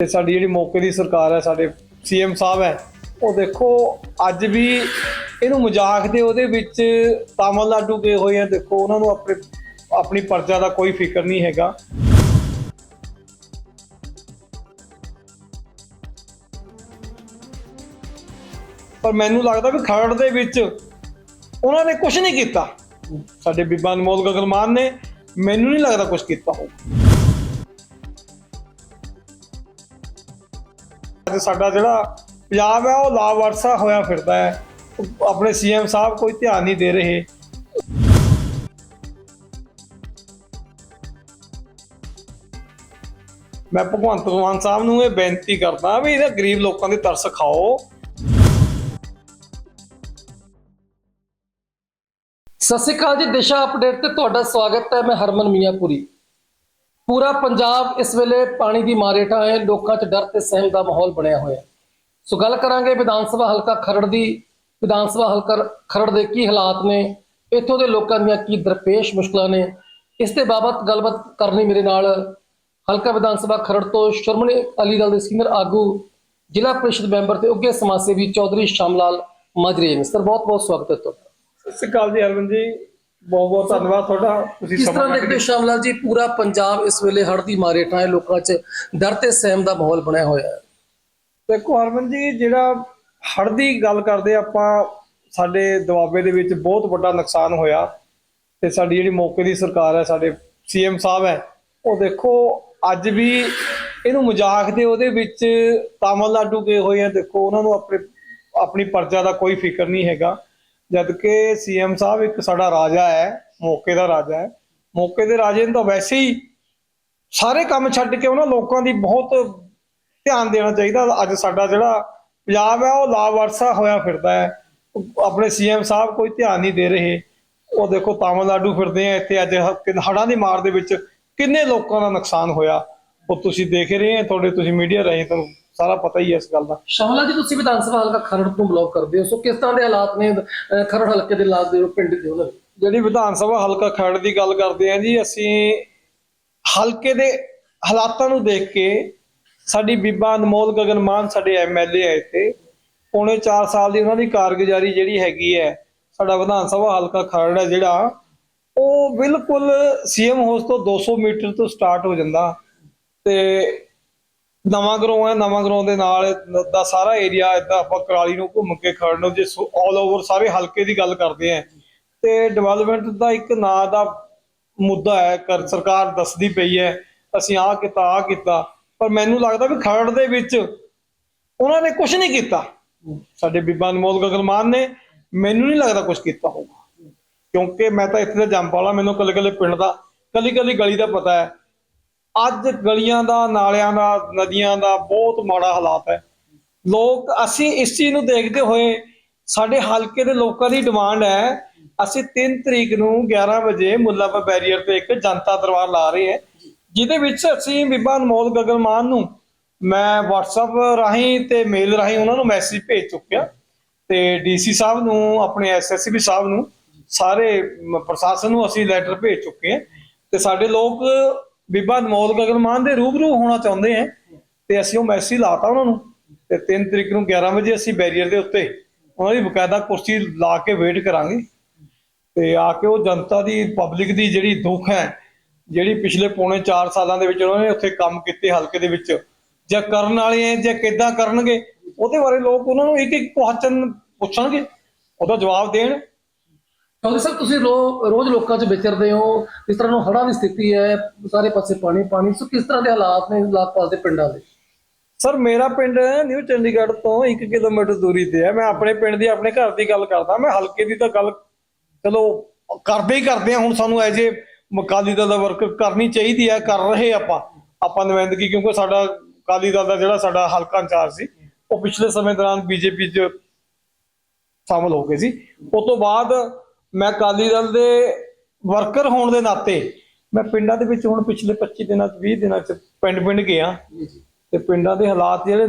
ਤੇ ਸਾਡੀ ਜਿਹੜੀ ਮੌਕੇ ਦੀ ਸਰਕਾਰ ਹੈ, ਸਾਡੇ ਸੀਐਮ ਸਾਹਿਬ ਹੈ, ਉਹ ਦੇਖੋ ਅੱਜ ਵੀ ਇਹਨੂੰ ਮਜ਼ਾਕ ਦੇ ਉਹਦੇ ਵਿੱਚ ਤਾਮਿਲਨਾਡੂ ਗਏ ਹੋਏ ਆ। ਦੇਖੋ ਉਹਨਾਂ ਨੂੰ ਆਪਣੇ, ਆਪਣੀ ਪਰਜਾ ਦਾ ਕੋਈ ਫਿਕਰ ਨਹੀਂ ਹੈਗਾ। ਪਰ ਮੈਨੂੰ ਲੱਗਦਾ ਵੀ ਖਰੜ ਦੇ ਵਿੱਚ ਉਹਨਾਂ ਨੇ ਕੁਝ ਨਹੀਂ ਕੀਤਾ। ਸਾਡੇ ਬੀਬਾ ਅਨਮੋਲ ਗਗਨਮਾਨ ਨੇ, ਮੈਨੂੰ ਨਹੀਂ ਲੱਗਦਾ ਕੁਝ ਕੀਤਾ ਹੋਊ। ਅੱਜ ਸਾਡਾ ਜਿਹੜਾ ਪੰਜਾਬ ਹੈ, ਉਹ ਲਾਵਰਸਾ ਹੋਇਆ ਫਿਰਦਾ ਹੈ। ਆਪਣੇ ਸੀਐਮ ਸਾਹਿਬ ਕੋਈ ਧਿਆਨ ਨਹੀਂ ਦੇ ਰਹੇ। ਮੈਂ ਭਗਵੰਤ ਮਾਨ ਸਾਹਿਬ ਨੂੰ ਇਹ ਬੇਨਤੀ ਕਰਦਾ ਵੀ ਇਹਦਾ ਗਰੀਬ ਲੋਕਾਂ ਦੀ ਤਰਸ ਖਾਓ। ਸਤਿ ਸ਼੍ਰੀ ਅਕਾਲ ਜੀ, ਦਿਸ਼ਾ ਅਪਡੇਟ ਤੇ ਤੁਹਾਡਾ ਸਵਾਗਤ ਹੈ। ਮੈਂ ਹਰਮਨ ਮੀਆਂਪੁਰੀ। ਪੂਰਾ ਪੰਜਾਬ ਇਸ ਵੇਲੇ ਪਾਣੀ ਦੀ ਮਾਰੇਟਾ ਹੈ, ਲੋਕਾਂ 'ਚ ਡਰ ਤੇ ਸਹਿਮ ਦਾ ਮਾਹੌਲ ਬਣਿਆ ਹੋਇਆ ਸੋ ਗੱਲ ਕਰਾਂਗੇ ਵਿਧਾਨ ਸਭਾ ਹਲਕਾ ਖਰੜ ਦੀ। ਵਿਧਾਨ ਸਭਾ ਹਲਕਾ ਖਰੜ ਦੇ ਕੀ ਹਾਲਾਤ ਨੇ, ਇੱਥੋਂ ਦੇ ਲੋਕਾਂ ਦੀਆਂ ਕੀ ਦਰਪੇਸ਼ ਮੁਸ਼ਕਲਾਂ ਨੇ, ਇਸ ਦੇ ਬਾਬਤ ਗੱਲਬਾਤ ਕਰਨੀ ਮੇਰੇ ਨਾਲ ਹਲਕਾ ਵਿਧਾਨ ਸਭਾ ਖਰੜ ਤੋਂ ਸ਼ਰਮਣੀ ਅਲੀ ਦਲ ਦੇ ਸੀਨੀਅਰ ਆਗੂ, ਜ਼ਿਲ੍ਹਾ ਪ੍ਰੀਸ਼ਦ ਮੈਂਬਰ ਤੇ ਉੱਘੇ ਸਮਾਜ ਸੇਵੀ ਚੌਧਰੀ ਸ਼ਾਮਲਾਲ ਮਾਜਰੇ ਨੇ। ਸਰ ਬਹੁਤ ਬਹੁਤ ਸਵਾਗਤ ਹੈ ਤੁਹਾਡਾ। ਸਤਿ ਸ਼੍ਰੀ ਅਕਾਲ ਜੀ, ਹਰਮਨ ਜੀ। ਬਹੁਤ ਬਹੁਤ ਧੰਨਵਾਦ ਤੁਹਾਡਾ ਤੁਸੀਂ ਕਿਸ ਤਰ੍ਹਾਂ ਦੇਖਦੇ ਹੋ ਸ਼ਾਮਲਾਲ ਜੀ ਪੂਰਾ ਪੰਜਾਬ ਇਸ ਵੇਲੇ ਹੜ੍ਹ ਦੀ ਮਾਰੇ ਠਾਂ ਹੈ ਲੋਕਾਂ 'ਚ ਡਰ ਤੇ ਸਹਿਮ ਦਾ ਮਾਹੌਲ ਬਣਿਆ ਹੋਇਆ ਹੈ। ਦੇਖੋ ਹਰਮਨ ਜੀ ਜਿਹੜਾ ਹੜ੍ਹ ਦੀ ਗੱਲ ਕਰਦੇ ਆਪਾਂ ਸਾਡੇ ਦੁਆਬੇ ਦੇ ਵਿੱਚ ਬਹੁਤ ਵੱਡਾ ਨੁਕਸਾਨ ਹੋਇਆ ਤੇ ਸਾਡੀ ਜਿਹੜੀ ਮੌਕੇ ਦੀ ਸਰਕਾਰ ਹੈ ਸਾਡੇ ਸੀਐਮ ਸਾਹਿਬ ਹੈ ਉਹ ਦੇਖੋ ਅੱਜ ਵੀ ਇਹਨੂੰ ਮਜ਼ਾਕ ਦੇ ਉਹਦੇ ਵਿੱਚ ਤਾਮਿਲਨਾਡੂ ਗਏ ਹੋਏ ਆ ਦੇਖੋ ਉਹਨਾਂ ਨੂੰ ਆਪਣੇ ਆਪਣੀ ਪਰਜਾ ਦਾ ਕੋਈ ਫਿਕਰ ਨਹੀਂ ਹੈਗਾ। ਜਦ ਕਿ ਸੀਐਮ ਸਾਹਿਬ ਇੱਕ ਸਾਡਾ ਰਾਜਾ ਹੈ, ਮੌਕੇ ਦਾ ਰਾਜਾ ਹੈ। ਮੌਕੇ ਦੇ ਰਾਜੇ ਨੂੰ ਤਾਂ ਵੈਸੇ ਹੀ ਸਾਰੇ ਕੰਮ ਛੱਡ ਕੇ ਉਹਨਾਂ ਲੋਕਾਂ ਦੀ ਬਹੁਤ ਧਿਆਨ ਦੇਣਾ ਚਾਹੀਦਾ। ਅੱਜ ਸਾਡਾ ਜਿਹੜਾ ਪੰਜਾਬ ਹੈ, ਉਹ ਲਾਵਰਸਾ ਹੋਇਆ ਫਿਰਦਾ ਹੈ। ਉਹ ਆਪਣੇ ਸੀਐਮ ਸਾਹਿਬ ਕੋਈ ਧਿਆਨ ਨਹੀਂ ਦੇ ਰਹੇ। ਉਹ ਦੇਖੋ ਤਾਮਿਲਨਾਡੂ ਫਿਰਦੇ ਆ, ਇੱਥੇ ਅੱਜ ਹੜਾਂ ਦੀ ਮਾਰ ਦੇ ਵਿੱਚ ਕਿੰਨੇ ਲੋਕਾਂ ਦਾ ਨੁਕਸਾਨ ਹੋਇਆ। ਉਹ ਤੁਸੀਂ ਦੇਖ ਰਹੇ ਆ, ਤੁਹਾਡੇ ਤੁਸੀਂ ਮੀਡੀਆ ਰਾਹੀਂ ਤੁਹਾਨੂੰ ਸਾਰਾ ਪਤਾ ਹੀ ਹੈ ਇਸ ਗੱਲ ਦਾ। ਸ਼ਾਮਲਾਲ ਜੀ ਤੁਸੀਂ ਵਿਧਾਨ ਸਭਾ ਹਲਕਾ ਖਰੜ ਤੋਂ ਬਲੌਕ ਕਰਦੇ ਹੋ ਸੋ ਕਿਸ ਤਰ੍ਹਾਂ ਦੇ ਹਾਲਾਤ ਨੇ ਅਹ, ਖਰੜ ਹਲਕੇ ਦੇ ਹਾਲਾਤ ਦੇ ਪਿੰਡ ਦੇ ਉਹਨਾਂ ਦੇ? ਜਿਹੜੀ ਵਿਧਾਨ ਸਭਾ ਹਲਕਾ ਖਰੜ ਦੀ ਗੱਲ ਕਰਦੇ ਆ ਜੀ ਅਸੀਂ ਹਲਕੇ ਦੇ ਹਾਲਾਤਾਂ ਨੂੰ ਦੇਖ ਕੇ ਸਾਡੀ ਬੀਬਾ ਅਨਮੋਲ ਗਗਨ ਮਾਨ ਸਾਡੇ ਐਮਐਲਏ ਆਏ ਤੇ ਪੌਣੇ 4 ਸਾਲ ਦੀ ਉਹਨਾਂ ਦੀ ਕਾਰਗੁਜ਼ਾਰੀ ਜਿਹੜੀ ਹੈਗੀ ਹੈ ਸਾਡਾ ਵਿਧਾਨ ਸਭਾ ਹਲਕਾ ਖਰੜ ਹੈ ਜਿਹੜਾ ਉਹ ਬਿਲਕੁਲ ਸੀਐਮ ਹਾਊਸ ਤੋਂ 200 ਮੀਟਰ ਤੋਂ ਸਟਾਰਟ ਹੋ ਜਾਂਦਾ। ਤੇ ਨਵਾਂ ਗਰਾਉਂ ਹੈ, ਨਵਾਂ ਗਰਾਉਂ ਦੇ ਨਾਲ ਦਾ ਸਾਰਾ ਏਰੀਆ ਇਦਾਂ ਆਪਾਂ ਕਰਾਲੀ ਨੂੰ ਘੁੰਮ ਕੇ ਖੜਨ ਨੂੰ, ਜੇ ਆਲ ਓਵਰ ਸਾਰੇ ਹਲਕੇ ਦੀ ਗੱਲ ਕਰਦੇ ਆ। ਤੇ ਡਿਵੈਲਪਮੈਂਟ ਦਾ ਇੱਕ ਨਾਂ ਦਾ ਮੁੱਦਾ ਹੈ, ਕਰ ਸਰਕਾਰ ਦੱਸਦੀ ਪਈ ਹੈ, ਅਸੀਂ ਆਹ ਕੀਤਾ ਆਹ ਕੀਤਾ। ਪਰ ਮੈਨੂੰ ਲੱਗਦਾ ਵੀ ਖਰੜ ਦੇ ਵਿੱਚ ਉਹਨਾਂ ਨੇ ਕੁਝ ਨਹੀਂ ਕੀਤਾ। ਸਾਡੇ ਬੀਬਾ ਅਨਮੋਲ ਗਗਨਮਾਨ ਨੇ ਮੈਨੂੰ ਨਹੀਂ ਲੱਗਦਾ ਕੁਝ ਕੀਤਾ ਹੋਊਗਾ। ਕਿਉਂਕਿ ਮੈਂ ਤਾਂ ਇੱਥੇ ਦਾ ਜੰਮ ਵਾਲਾ ਮੈਨੂੰ ਕੱਲੇ ਕੱਲੇ ਪਿੰਡ ਦਾ ਕੱਲੀ ਕੱਲੀ ਗਲੀ ਦਾ ਪਤਾ ਹੈ। ਅੱਜ ਗਲੀਆਂ ਦਾ, ਨਾਲਿਆਂ ਦਾ, ਨਦੀਆਂ ਦਾ ਬਹੁਤ ਮਾੜਾ ਹਾਲਾਤ ਹੈ। ਲੋਕ, ਅਸੀਂ ਇਸ ਚੀਜ਼ ਨੂੰ ਦੇਖਦੇ ਹੋਏ ਸਾਡੇ ਹਲਕੇ ਦੇ ਲੋਕਾਂ ਦੀ ਡਿਮਾਂਡ ਹੈ, ਅਸੀਂ 3 ਤਰੀਕ ਨੂੰ 11 ਵਜੇ ਮੁੱਲਾਪਾ ਬੈਰੀਅਰ ਤੇ ਇੱਕ ਜਨਤਾ ਦਰਬਾਰ ਲਾ ਰਹੇ ਹਾਂ। ਜਿਹਦੇ ਵਿੱਚ ਅਸੀਂ ਬੀਬਾ ਅਨਮੋਲ ਗਗਨਮਾਨ ਨੂੰ ਮੈਂ WhatsApp ਰਾਹੀਂ ਤੇ ਮੇਲ ਰਾਹੀਂ ਉਹਨਾਂ ਨੂੰ ਮੈਸੇਜ ਭੇਜ ਚੁੱਕਿਆ ਤੇ ਡੀਸੀ ਸਾਹਿਬ ਨੂੰ, ਆਪਣੇ ਐਸਐਸਪੀ ਸਾਹਿਬ ਨੂੰ, ਸਾਰੇ ਪ੍ਰਸ਼ਾਸਨ ਨੂੰ ਅਸੀਂ ਲੈਟਰ ਭੇਜ ਚੁੱਕੇ ਹਾਂ ਤੇ ਸਾਡੇ ਲੋਕ ਬੀਬਾ ਅਨਮੋਲ ਗਗਨਮਾਨ ਦੇ ਰੂਬਰੂ ਹੋਣਾ ਚਾਹੁੰਦੇ ਆ ਤੇ ਅਸੀਂ ਉਹ ਮੈਸੇਜ ਲਾਤਾ ਉਹਨਾਂ ਨੂੰ ਤੇ 3 ਤਰੀਕ ਨੂੰ 11 ਵਜੇ ਅਸੀਂ ਬੈਰੀਅਰ ਦੇ ਉੱਤੇ ਉਹਨਾਂ ਦੀ ਬਕਾਇਦਾ ਕੁਰਸੀ ਲਾ ਕੇ ਵੇਟ ਕਰਾਂਗੇ ਤੇ ਆ ਕੇ ਉਹ ਜਨਤਾ ਦੀ, ਪਬਲਿਕ ਦੀ ਜਿਹੜੀ ਦੁੱਖ ਹੈ, ਜਿਹੜੀ ਪਿਛਲੇ ਪੌਣੇ 4 ਸਾਲਾਂ ਦੇ ਵਿੱਚ ਉਹਨਾਂ ਨੇ ਉੱਥੇ ਕੰਮ ਕੀਤੇ ਹਲਕੇ ਦੇ ਵਿੱਚ, ਜਾਂ ਕਰਨ ਵਾਲੇ ਹੈ ਜਾਂ ਕਿੱਦਾਂ ਕਰਨਗੇ, ਉਹਦੇ ਬਾਰੇ ਲੋਕ ਉਹਨਾਂ ਨੂੰ ਇੱਕ ਇੱਕ ਕੁਐਸਚਨ ਪੁੱਛਣਗੇ, ਉਹਦਾ ਜਵਾਬ ਦੇਣ ਚੌਧਰੀ ਸਾਹਿਬ, ਤੁਸੀਂ ਰੋਜ਼ ਲੋਕਾਂ 'ਚ ਵਿਚਰਦੇ ਹੋ, ਇਸ ਤਰ੍ਹਾਂ ਨੂੰ ਹੜ੍ਹਾਂ ਦੀ ਸਥਿਤੀ ਹੈ, ਸਾਰੇ ਪਾਸੇ ਪਾਣੀ ਪਾਣੀ, ਸੋ ਕਿਸ ਤਰ੍ਹਾਂ ਦੇ ਹਾਲਾਤ ਨੇ ਲਾਗਪਾਸ ਦੇ ਪਿੰਡਾਂ ਦੇ? ਸਰ, ਮੇਰਾ ਪਿੰਡ ਨਿਊ ਚੰਡੀਗੜ੍ਹ ਤੋਂ 1 ਕਿਲੋਮੀਟਰ ਦੂਰੀ ਤੇ ਹੈ। ਮੈਂ ਆਪਣੇ ਪਿੰਡ ਦੀ, ਆਪਣੇ ਘਰ ਦੀ ਗੱਲ ਕਰਦਾ। ਮੈਂ ਹਲਕੇ ਦੀ ਤਾਂ ਗੱਲ, ਚਲੋ, ਕਰਦੇ ਹੀ ਕਰਦੇ ਆ ਹੁਣ ਸਾਨੂੰ ਐਜ ਏ ਅਕਾਲੀ ਦਲ ਦਾ ਵਰਕ ਕਰਨੀ ਚਾਹੀਦੀ ਹੈ, ਕਰ ਰਹੇ ਆਪਾਂ। ਆਪਾਂ ਨੁਮਾਇੰਦਗੀ, ਕਿਉਂਕਿ ਸਾਡਾ ਅਕਾਲੀ ਦਲ ਦਾ ਜਿਹੜਾ ਸਾਡਾ ਹਲਕਾ ਇੰਚਾਰਜ ਸੀ, ਉਹ ਪਿਛਲੇ ਸਮੇਂ ਦੌਰਾਨ ਬੀਜੇਪੀ 'ਚ ਸ਼ਾਮਲ ਹੋ ਗਏ ਸੀ। ਉਸ ਤੋਂ ਬਾਅਦ ਮੈਂ ਅਕਾਲੀ ਦਲ ਦੇ ਵਰਕਰ ਹੋਣ ਦੇ ਨਾਤੇ ਮੈਂ ਪਿੰਡਾਂ ਦੇ ਵਿੱਚ ਹੁਣ ਪਿਛਲੇ 25 ਦਿਨਾਂ 'ਚ 20 ਦਿਨਾਂ 'ਚ ਪਿੰਡ ਪਿੰਡ ਗਿਆ ਤੇ ਪਿੰਡਾਂ ਦੇ ਹਾਲਾਤ ਜਿਹੜੇ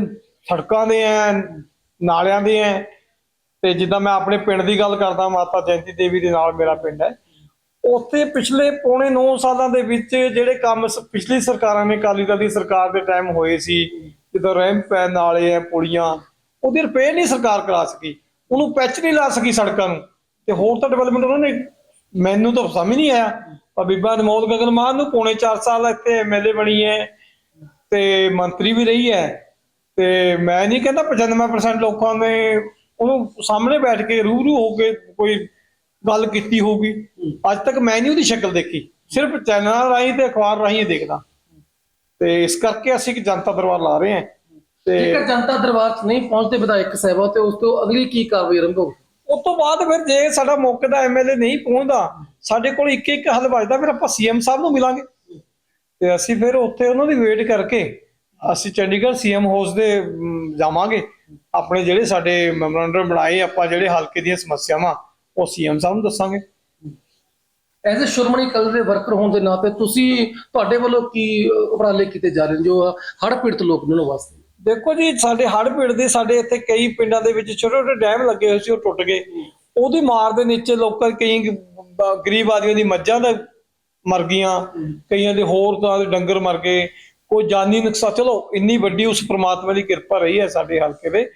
ਸੜਕਾਂ ਦੇ ਐ ਨਾਲਿਆਂ ਦੇ ਐ ਤੇ ਜਿੱਦਾਂ ਮੈਂ ਆਪਣੇ ਪਿੰਡ ਦੀ ਗੱਲ ਕਰਦਾ ਮਾਤਾ ਜੈਂਤੀ ਦੇਵੀ ਦੇ ਨਾਲ ਮੇਰਾ ਪਿੰਡ ਹੈ ਉੱਥੇ ਪਿਛਲੇ ਪੌਣੇ 9 ਸਾਲਾਂ ਦੇ ਵਿੱਚ ਜਿਹੜੇ ਕੰਮ ਪਿਛਲੀ ਸਰਕਾਰਾਂ ਨੇ ਅਕਾਲੀ ਦਲ ਦੀ ਸਰਕਾਰ ਦੇ ਟਾਈਮ ਹੋਏ ਸੀ ਜਿੱਦਾਂ ਰੈਂਪ ਹੈ ਨਾਲੇ ਹੈ ਪੁਲੀਆਂ ਉਹਦੀ ਰਿਪੇਅਰ ਨਹੀਂ ਸਰਕਾਰ ਕਰਾ ਸਕੀ। ਉਹਨੂੰ ਪੈਚ ਨਹੀਂ ਲਾ ਸਕੀ ਸੜਕਾਂ ਨੂੰ। ਤੇ ਹੋਰ ਤਾਂ ਡਿਵੈਲਪਮੈਂਟ ਉਹਨਾਂ ਨੇ ਮੈਨੂੰ ਤਾਂ ਸਮਝ ਨਹੀਂ ਆਇਆ। ਪਰ ਬੀਬਾ ਅਨਮੋਲ ਗਗਨ ਮਾਨ ਨੂੰ ਪੌਣੇ 4 ਸਾਲ ਇੱਥੇ ਐਮਐਲਏ ਬਣੀ ਹੈ ਤੇ ਮੰਤਰੀ ਵੀ ਰਹੀ ਹੈ ਤੇ ਮੈਂ ਨਹੀਂ ਕਹਿੰਦਾ 95% ਲੋਕਾਂ ਨੇ ਉਹਨੂੰ ਸਾਹਮਣੇ ਬੈਠ ਕੇ ਰੂਬਰੂ ਹੋ ਕੇ ਕੋਈ ਗੱਲ ਕੀਤੀ ਹੋਊਗੀ। ਅੱਜ ਤੱਕ ਮੈਂ ਨਹੀਂ ਉਹਦੀ ਸ਼ਕਲ ਦੇਖੀ। ਸਿਰਫ ਚੈਨਲਾਂ ਰਾਹੀਂ ਤੇ ਅਖਬਾਰ ਰਾਹੀਂ ਦੇਖਦਾ। ਤੇ ਇਸ ਕਰਕੇ ਅਸੀਂ ਇੱਕ ਜਨਤਾ ਦਰਬਾਰ ਲਾ ਰਹੇ ਹਾਂ। ਤੇ ਜੇਕਰ ਜਨਤਾ ਦਰਬਾਰ 'ਚ ਨਹੀਂ ਪਹੁੰਚਦੇ ਵਿਧਾਇਕ ਸਾਹਿਬਾਂ, ਤੇ ਉਸ ਤੋਂ ਅਗਲੀ ਕੀ ਕਾਰਵਾਈ ਆਰੰਭ ਉਸ ਤੋਂ ਬਾਅਦ ਫਿਰ ਜੇ ਸਾਡਾ ਮੌਕੇ ਦਾ ਐਮਐਲਏ ਨਹੀਂ ਪਹੁੰਚਦਾ, ਸਾਡੇ ਕੋਲ ਇੱਕ ਇੱਕ ਹੱਲ ਵੱਜਦਾ, ਫਿਰ ਆਪਾਂ ਸੀਐਮ ਸਾਹਿਬ ਨੂੰ ਮਿਲਾਂਗੇ। ਤੇ ਅਸੀਂ ਫਿਰ ਉੱਥੇ ਉਹਨਾਂ ਦੀ ਵੇਟ ਕਰਕੇ ਅਸੀਂ ਚੰਡੀਗੜ੍ਹ ਸੀਐਮ ਹਾਊਸ ਦੇ ਜਾਵਾਂਗੇ। ਆਪਣੇ ਜਿਹੜੇ ਸਾਡੇ ਮੈਮੋਰੰਡਮ ਬਣਾਏ, ਆਪਾਂ ਜਿਹੜੇ ਹਲਕੇ ਦੀਆਂ ਸਮੱਸਿਆਵਾਂ, ਉਹ ਸੀਐਮ ਸਾਹਿਬ ਨੂੰ ਦੱਸਾਂਗੇ। ਐਜ਼ ਅ ਸ਼ੁਰਮਣੀ ਕਲ ਦੇ ਵਰਕਰ ਹੋਣ ਦੇ ਨਾਤੇ ਤੁਸੀਂ ਤੁਹਾਡੇ ਵੱਲੋਂ ਕੀ ਉਪਰਾਲੇ ਕੀਤੇ ਜਾ ਰਹੇ ਨੇ, ਜੋ ਹੜ ਪੀੜਤ ਲੋਕ ਨੇ ਵਾਸਤੇ? ਦੇਖੋ ਜੀ ਸਾਡੇ ਹੜ੍ਹ ਪੀੜ ਦੇ ਸਾਡੇ ਇੱਥੇ ਕਈ ਪਿੰਡਾਂ ਦੇ ਵਿੱਚ ਛੋਟੇ ਛੋਟੇ ਡੈਮ ਲੱਗੇ ਹੋਏ ਸੀ ਉਹ ਟੁੱਟ ਗਏ। ਉਹਦੀ ਮਾਰ ਦੇ ਨੀਚੇ ਲੋਕਾਂ ਕਈ ਗਰੀਬ ਆਦਮੀਆਂ ਦੀ ਮੱਝਾਂ ਦਾ ਮਰ ਗਈਆਂ। ਕਈਆਂ ਦੇ ਹੋਰ ਤਰ੍ਹਾਂ ਦੇ ਡੰਗਰ ਮਰ ਗਏ। ਕੋਈ ਜਾਨੀ ਨੁਕਸਾਨ ਚਲੋ ਇੰਨੀ ਵੱਡੀ ਉਸ ਪ੍ਰਮਾਤਮਾ ਦੀ ਕਿਰਪਾ ਰਹੀ ਹੈ ਸਾਡੇ ਹਲਕੇ ਦੇ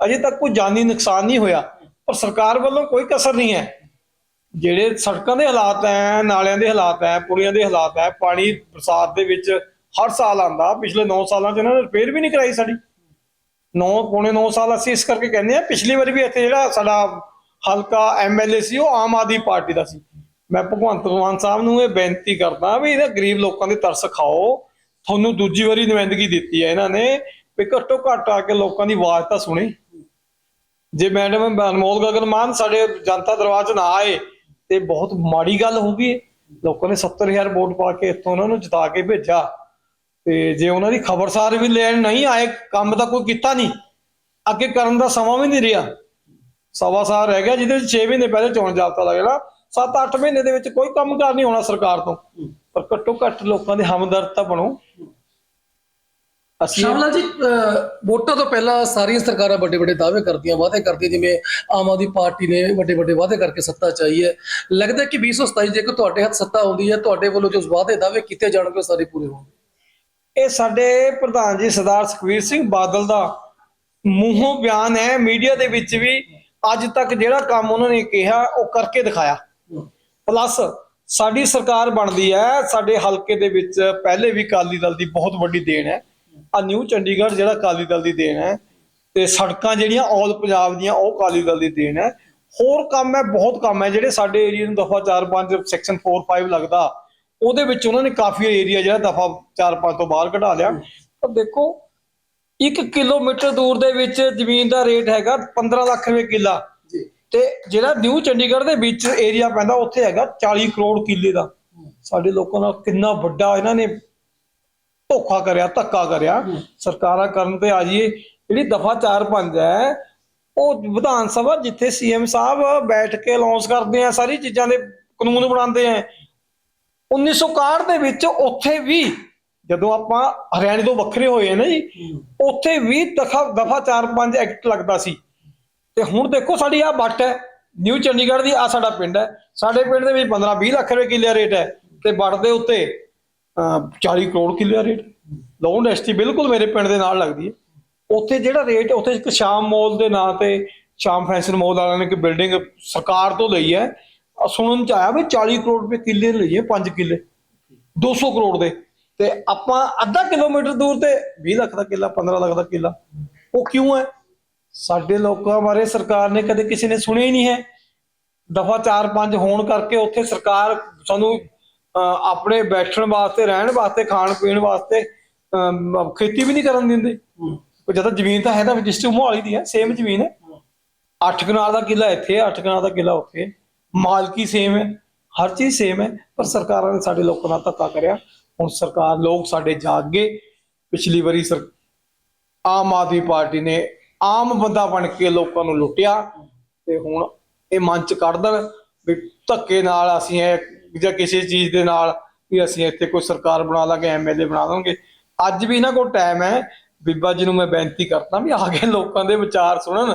ਅਜੇ ਤੱਕ ਕੋਈ ਜਾਨੀ ਨੁਕਸਾਨ ਨਹੀਂ ਹੋਇਆ ਪਰ ਸਰਕਾਰ ਵੱਲੋਂ ਕੋਈ ਕਸਰ ਨਹੀਂ ਹੈ। ਜਿਹੜੇ ਸੜਕਾਂ ਦੇ ਹਾਲਾਤ ਹੈ ਨਾਲਿਆਂ ਦੇ ਹਾਲਾਤ ਹੈ ਪੁਲੀਆਂ ਦੇ ਹਾਲਾਤ ਹੈ ਪਾਣੀ ਬਰਸਾਤ ਦੇ ਵਿੱਚ ਹਰ ਸਾਲ ਆਂਦਾ ਪਿਛਲੇ 9 ਸਾਲਾਂ ਚ ਇਹਨਾਂ ਨੇ ਰਿਪੇਅਰ ਵੀ ਨਹੀਂ ਕਰਾਈ ਸਾਡੀ। 9 ਪੌਣੇ 9 ਸਾਲ ਅਸੀਂ ਇਸ ਕਰਕੇ ਕਹਿੰਦੇ ਆ ਪਿਛਲੀ ਵਾਰੀ ਵੀ ਇੱਥੇ ਜਿਹੜਾ ਸਾਡਾ ਹਲਕਾ ਐਮਐਲਏ ਸੀ, ਉਹ ਆਮ ਆਦਮੀ ਪਾਰਟੀ ਦਾ ਸੀ। ਮੈਂ ਭਗਵੰਤ ਮਾਨ ਸਾਹਿਬ ਨੂੰ ਇਹ ਬੇਨਤੀ ਕਰਦਾ ਵੀ ਇਹਨਾਂ ਗਰੀਬ ਲੋਕਾਂ ਦੇ ਤਰਸ ਖਾਓ। ਤੁਹਾਨੂੰ ਦੂਜੀ ਵਾਰੀ ਨੁਮਾਇੰਦਗੀ ਦਿੱਤੀ ਹੈ ਇਹਨਾਂ ਨੇ, ਵੀ ਘੱਟੋ ਘੱਟ ਆ ਕੇ ਲੋਕਾਂ ਦੀ ਆਵਾਜ਼ ਤਾਂ ਸੁਣੀ। ਜੇ ਮੈਡਮ ਅਨਮੋਲ ਗਗਨ ਮਾਨ ਸਾਡੇ ਜਨਤਾ ਦਰਬਾਰ 'ਚ ਨਾ ਆਏ, ਤੇ ਬਹੁਤ ਮਾੜੀ ਗੱਲ ਹੋਊਗੀ ਲੋਕਾਂ ਨੇ 70000 ਵੋਟ ਪਾ ਕੇ ਇੱਥੋਂ ਉਹਨਾਂ ਨੂੰ ਜਿਤਾ ਕੇ ਭੇਜਿਆ। ਤੇ ਜੇ ਉਹਨਾਂ ਦੀ ਖਬਰਸਾਰ ਵੀ ਲੈਣ ਨਹੀਂ ਆਏ, ਕੰਮ ਤਾਂ ਕੋਈ ਕੀਤਾ ਨਹੀਂ। ਅੱਗੇ ਕਰਨ ਦਾ ਸਮਾਂ ਵੀ ਨਹੀਂ ਰਿਹਾ। ਸਵਾ ਸਾਲ ਰਹਿ ਗਿਆ, ਜਿਹਦੇ ਵਿੱਚ 6 ਮਹੀਨੇ ਪਹਿਲੇ ਚੋਣ ਜਾਬਤਾ ਲੱਗਣਾ 7-8 ਮਹੀਨੇ ਦੇ ਵਿੱਚ ਕੋਈ ਕੰਮ ਕਾਰ ਨਹੀਂ ਹੋਣਾ ਸਰਕਾਰ ਤੋਂ। ਪਰ ਘੱਟੋ ਘੱਟ ਲੋਕਾਂ ਦੇ ਹਮਦਰਦ ਤਾਂ ਬਣੋ। ਅਸੀਂ ਸ਼ਾਮਲਾ ਜੀ ਵੋਟਾਂ ਤੋਂ ਪਹਿਲਾਂ ਸਾਰੀਆਂ ਸਰਕਾਰਾਂ ਵੱਡੇ ਵੱਡੇ ਦਾਅਵੇ ਕਰਦੀਆਂ, ਵਾਅਦੇ ਕਰਦੀਆਂ, ਜਿਵੇਂ ਆਮ ਆਦਮੀ ਪਾਰਟੀ ਨੇ ਵੱਡੇ ਵੱਡੇ ਵਾਅਦੇ ਕਰਕੇ ਸੱਤਾ ਚਾਹੀ ਹੈ। ਲੱਗਦਾ ਹੈ ਕਿ 2027 ਜੇਕਰ ਤੁਹਾਡੇ ਹੱਥ ਸੱਤਾ ਆਉਂਦੀ ਹੈ, ਤੁਹਾਡੇ ਵੱਲੋਂ ਜੋ ਵਾਅਦੇ ਦਾਅਵੇ ਕੀਤੇ ਜਾਣਗੇ, ਉਹ ਸਾਰੇ ਪੂਰੇ ਹੋਣਗੇ। ਇਹ ਸਾਡੇ ਪ੍ਰਧਾਨ ਜੀ ਸਰਦਾਰ ਸੁਖਵੀਰ ਸਿੰਘ ਬਾਦਲ ਦਾ ਮੂੰਹੋਂ ਬਿਆਨ ਹੈ। ਮੀਡੀਆ ਦੇ ਵਿੱਚ ਵੀ ਅੱਜ ਤੱਕ ਜਿਹੜਾ ਕੰਮ ਉਹਨਾਂ ਨੇ ਕਿਹਾ, ਉਹ ਕਰਕੇ ਦਿਖਾਇਆ। ਪਲੱਸ ਸਾਡੀ ਸਰਕਾਰ ਬਣਦੀ ਹੈ। ਸਾਡੇ ਹਲਕੇ ਦੇ ਵਿੱਚ ਪਹਿਲੇ ਵੀ ਅਕਾਲੀ ਦਲ ਦੀ ਬਹੁਤ ਵੱਡੀ ਦੇਣ ਹੈ। ਆ ਨਿਊ ਚੰਡੀਗੜ੍ਹ ਜਿਹੜਾ ਅਕਾਲੀ ਦਲ ਦੀ ਦੇਣ ਹੈ ਤੇ ਸੜਕਾਂ ਜਿਹੜੀਆਂ ਆਲ ਪੰਜਾਬ ਦੀਆਂ, ਉਹ ਅਕਾਲੀ ਦਲ ਦੀ ਦੇਣ ਹੈ। ਹੋਰ ਕੰਮ ਹੈ, ਬਹੁਤ ਕੰਮ ਹੈ। ਜਿਹੜੇ ਸਾਡੇ ਏਰੀਆ ਨੂੰ ਦਫਾ 4-5 ਸੈਕਸ਼ਨ 4-5 ਲੱਗਦਾ ਉਹਦੇ ਵਿੱਚ ਉਹਨਾਂ ਨੇ ਕਾਫੀ ਏਰੀਆ ਜਿਹੜਾ ਦਫਾ 4-5 ਤੋਂ ਬਾਹਰ ਕਢਾ ਲਿਆ। ਪਰ ਦੇਖੋ 1 ਕਿਲੋਮੀਟਰ ਦੂਰ ਦੇ ਵਿੱਚ ਜ਼ਮੀਨ ਦਾ ਰੇਟ ਹੈਗਾ 15 ਲੱਖ ਰੁਪਏ ਕਿੱਲਾ। ਤੇ ਜਿਹੜਾ ਨਿਊ ਚੰਡੀਗੜ੍ਹ ਦੇ ਵਿੱਚ ਏਰੀਆ ਪੈਂਦਾ ਉੱਥੇ ਹੈਗਾ 40 ਕਰੋੜ ਕਿੱਲੇ ਦਾ। ਸਾਡੇ ਲੋਕਾਂ ਨਾਲ ਕਿੰਨਾ ਵੱਡਾ ਇਹਨਾਂ ਨੇ ਧੋਖਾ ਕਰਿਆ ਧੱਕਾ ਕਰਿਆ। ਸਰਕਾਰਾਂ ਕਰਨ ਤੇ ਆ ਜਾਈਏ। ਜਿਹੜੀ ਦਫਾ 4-5 ਹੈ ਉਹ ਵਿਧਾਨ ਸਭਾ ਜਿੱਥੇ ਸੀਐਮ ਸਾਹਿਬ ਬੈਠ ਕੇ ਅਨਾਉਂਸ ਕਰਦੇ ਆ ਸਾਰੀ ਚੀਜ਼ਾਂ ਦੇ ਕਾਨੂੰਨ ਬਣਾਉਂਦੇ ਆ। 1961 ਦੇ ਵਿੱਚ ਉੱਥੇ ਵੀ ਜਦੋਂ ਆਪਾਂ ਹਰਿਆਣੇ ਤੋਂ ਵੱਖਰੇ ਹੋਏ ਨਾ ਜੀ ਉੱਥੇ ਵੀ ਦਫਾ ਦਫਾ 4-5 ਐਕਟ ਲੱਗਦਾ ਸੀ। ਤੇ ਹੁਣ ਦੇਖੋ ਸਾਡੀ ਆ ਬੱਟ ਹੈ ਨਿਊ ਚੰਡੀਗੜ੍ਹ ਦੀ ਆ ਸਾਡਾ ਪਿੰਡ ਹੈ। ਸਾਡੇ ਪਿੰਡ ਦੇ ਵਿੱਚ 15-20 ਲੱਖ ਰੁਪਏ ਕਿੱਲੇ ਰੇਟ ਹੈ ਤੇ ਬੱਟ ਦੇ ਉੱਤੇ ਅਹ, 40 ਕਰੋੜ ਕਿੱਲੇ ਰੇਟ। ਲੋਨ ਇੰਡਸਟਰੀ ਬਿਲਕੁਲ ਮੇਰੇ ਪਿੰਡ ਦੇ ਨਾਲ ਲੱਗਦੀ ਹੈ। ਉੱਥੇ ਜਿਹੜਾ ਰੇਟ ਉੱਥੇ ਇੱਕ ਸ਼ਾਮ ਮਾਲ ਦੇ ਨਾਂ ਤੇ ਸ਼ਾਮ ਫੈਸ਼ਨ ਮਾਲ ਵਾਲਿਆਂ ਨੇ ਇੱਕ ਬਿਲਡਿੰਗ ਸਰਕਾਰ ਤੋਂ ਲਈ ਹੈ। ਸੁਣਨ ਚ ਆਇਆ ਵੀ 40 ਕਰੋੜ ਰੁਪਏ ਕਿੱਲੇ ਲਈਏ 5 ਕਿੱਲੇ। 200 ਕਰੋੜ ਦੇ। ਤੇ ਆਪਾਂ ਅੱਧਾ ਕਿਲੋਮੀਟਰ ਦੂਰ ਤੇ 20 ਲੱਖ ਦਾ ਕਿੱਲਾ 15 ਲੱਖ ਦਾ ਕਿੱਲਾ। ਉਹ ਕਿਉਂ ਹੈ? ਸਾਡੇ ਲੋਕਾਂ ਬਾਰੇ ਸਰਕਾਰ ਨੇ ਕਦੇ ਕਿਸੇ ਨੇ ਸੁਣਿਆ ਹੀ ਨਹੀਂ ਹੈ। ਦਫਾ 4-5 ਹੋਣ ਕਰਕੇ ਉੱਥੇ ਸਰਕਾਰ ਸਾਨੂੰ ਆਪਣੇ ਬੈਠਣ ਵਾਸਤੇ ਰਹਿਣ ਵਾਸਤੇ ਖਾਣ ਪੀਣ ਵਾਸਤੇ ਖੇਤੀ ਵੀ ਨਹੀਂ ਕਰਨ ਦਿੰਦੇ। ਉਹ ਜਦੋਂ ਜ਼ਮੀਨ ਤਾਂ ਹੈ ਤਾਂ ਰਜਿਸਟਰ ਮੋਹਾਲੀ ਦੀ ਹੈ ਸੇਮ ਜ਼ਮੀਨ ਹੈ। 8 ਕਨਾਲ ਦਾ ਕਿੱਲਾ ਇੱਥੇ ਹੈ 8 ਕਨਾਲ ਦਾ ਕਿੱਲਾ ਉੱਥੇ। ਮਾਲਕੀ ਸੇਮ ਹੈ, ਹਰ ਚੀਜ਼ ਸੇਮ ਹੈ, ਪਰ ਸਰਕਾਰਾਂ ਨੇ ਸਾਡੇ ਲੋਕਾਂ ਨਾਲ ਧੱਕਾ ਕਰਿਆ। ਹੁਣ ਸਰਕਾਰ, ਲੋਕ ਸਾਡੇ ਜਾਗ। ਗਏ ਪਿਛਲੀ ਵਾਰੀ ਸਰ, ਆਮ ਆਦਮੀ ਪਾਰਟੀ ਨੇ ਆਮ ਬੰਦਾ ਬਣ ਕੇ ਲੋਕਾਂ ਨੂੰ ਲੁੱਟਿਆ ਤੇ ਹੁਣ ਇਹ ਮਨ ਚ ਕੱਢ ਦੇਣ ਵੀ ਧੱਕੇ ਨਾਲ ਅਸੀਂ ਇਹ ਜਾਂ ਕਿਸੇ ਚੀਜ਼ ਦੇ ਨਾਲ ਵੀ ਅਸੀਂ ਇੱਥੇ ਕੋਈ ਸਰਕਾਰ ਬਣਾ ਲਾਂਗੇ ਐਮਐਲਏ ਬਣਾ ਦਾਂਗੇ ਅੱਜ ਵੀ ਇਹਨਾਂ ਕੋਲ ਟਾਈਮ ਹੈ। ਬੀਬਾ ਜੀ ਨੂੰ ਮੈਂ ਬੇਨਤੀ ਕਰਦਾ ਵੀ ਆ ਕੇ ਲੋਕਾਂ ਦੇ ਵਿਚਾਰ ਸੁਣਨ।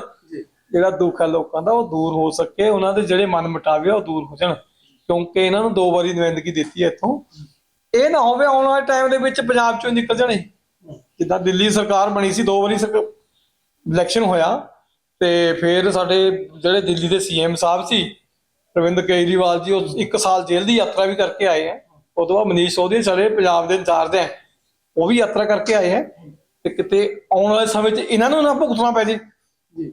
ਜਿਹੜਾ ਦੁੱਖ ਹੈ ਲੋਕਾਂ ਦਾ, ਉਹ ਦੂਰ ਹੋ ਸਕੇ, ਉਹਨਾਂ ਦੇ ਜਿਹੜੇ ਮਨ ਮਟਾਵੇ, ਉਹ ਦੂਰ ਹੋ ਜਾਣ। ਕਿਉਂਕਿ ਇਹਨਾਂ ਨੂੰ ਦੋ ਵਾਰੀ ਨੁਮਾਇੰਦਗੀ ਦਿੱਤੀ ਹੈ ਇੱਥੋਂ। ਇਹ ਨਾ ਹੋਵੇ ਆਉਣ ਵਾਲੇ ਟਾਈਮ ਦੇ ਵਿੱਚ ਪੰਜਾਬ ਚੋਂ ਨਿਕਲ ਜਾਣੇ। ਜਿੱਦਾਂ ਦਿੱਲੀ ਸਰਕਾਰ ਬਣੀ ਸੀ, ਦੋ ਵਾਰੀ ਇਲੈਕਸ਼ਨ ਹੋਇਆ। ਤੇ ਫਿਰ ਸਾਡੇ ਜਿਹੜੇ ਦਿੱਲੀ ਦੇ ਸੀਐਮ ਸਾਹਿਬ ਸੀ ਰਵਿੰਦਰ ਕੇਜਰੀਵਾਲ ਜੀ, ਉਹ ਇੱਕ ਸਾਲ ਜੇਲ੍ਹ ਦੀ ਯਾਤਰਾ ਵੀ ਕਰਕੇ ਆਏ ਆ ਉਹ ਬਾਅਦ ਮਨੀਸ਼ ਸੋਧੀ ਸਾਡੇ ਪੰਜਾਬ ਦੇ ਇੰਚਾਰਜ ਹੈ। ਉਹ ਵੀ ਯਾਤਰਾ ਕਰਕੇ ਆਏ ਹੈ। ਤੇ ਕਿਤੇ ਆਉਣ ਵਾਲੇ ਸਮੇਂ 'ਚ ਇਹਨਾਂ ਨੂੰ ਨਾ ਭੁਗਤਣਾ ਪੈ ਜੇ। ਜੀ।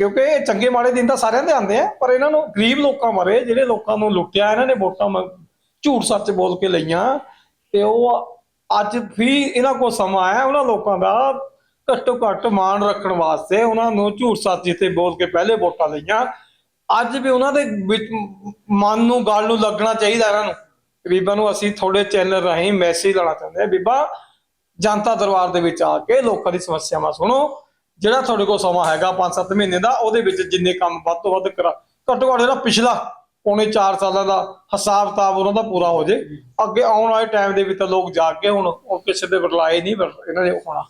ਕਿਉਂਕਿ ਇਹ ਚੰਗੇ ਮਾੜੇ ਦਿਨ ਤਾਂ ਸਾਰਿਆਂ ਦੇ ਆਉਂਦੇ ਆ, ਪਰ ਇਹਨਾਂ ਨੂੰ ਗਰੀਬ ਲੋਕਾਂ ਬਾਰੇ, ਜਿਹੜੇ ਲੋਕਾਂ ਨੂੰ ਲੁੱਟਿਆ, ਇਹਨਾਂ ਨੇ ਵੋਟਾਂ ਝੂਠ ਸੱਚ ਬੋਲ ਕੇ ਲਈਆਂ, ਤੇ ਉਹ ਅੱਜ ਵੀ ਇਹਨਾਂ ਕੋਲ ਸਮਾਂ ਆਇਆ ਉਹਨਾਂ ਲੋਕਾਂ ਦਾ ਘੱਟੋ ਘੱਟ ਮਾਣ ਰੱਖਣ ਵਾਸਤੇ ਉਹਨਾਂ ਨੂੰ ਝੂਠ ਸੱਚ ਜਿੱਤੇ ਬੋਲ ਕੇ ਪਹਿਲੇ ਵੋਟਾਂ ਲਈਆਂ। ਅੱਜ ਵੀ ਉਹਨਾਂ ਦੇ ਵਿੱਚ ਮਨ ਨੂੰ, ਗੱਲ ਨੂੰ ਲੱਗਣਾ ਚਾਹੀਦਾ ਇਹਨਾਂ ਨੂੰ। ਬੀਬਾ ਨੂੰ ਅਸੀਂ ਥੋੜੇ ਚੈਨਲ ਰਾਹੀਂ ਮੈਸੇਜ ਲਾਣਾ ਚਾਹੁੰਦੇ ਆ ਬੀਬਾ, ਜਨਤਾ ਦਰਬਾਰ ਦੇ ਵਿੱਚ ਆ ਕੇ ਲੋਕਾਂ ਦੀ ਸਮੱਸਿਆਵਾਂ ਸੁਣੋ। ਜਿਹੜਾ ਤੁਹਾਡੇ ਕੋਲ ਸਮਾਂ ਹੈਗਾ 5-7 ਮਹੀਨੇ ਦਾ ਉਹਦੇ ਵਿੱਚ ਜਿੰਨੇ ਕੰਮ ਵੱਧ ਤੋਂ ਵੱਧ ਕਰਾ ਘੱਟੋ ਘੱਟ ਜਿਹੜਾ ਪਿਛਲਾ ਪੌਣੇ 4 ਸਾਲਾਂ ਦਾ ਹਿਸਾਬ ਕਿਤਾਬ ਉਹਨਾਂ ਦਾ ਪੂਰਾ ਹੋ ਜੇ। ਅੱਗੇ ਆਉਣ ਵਾਲੇ ਟਾਈਮ ਦੇ ਵਿੱਚ ਤਾਂ ਲੋਕ ਜਾਗ ਕੇ ਹੁਣ ਉਹ ਕਿਸੇ ਦੇ ਬਰਲਾਏ ਨਹੀਂ ਇਹਨਾਂ ਦੇ ਹੋਣਾ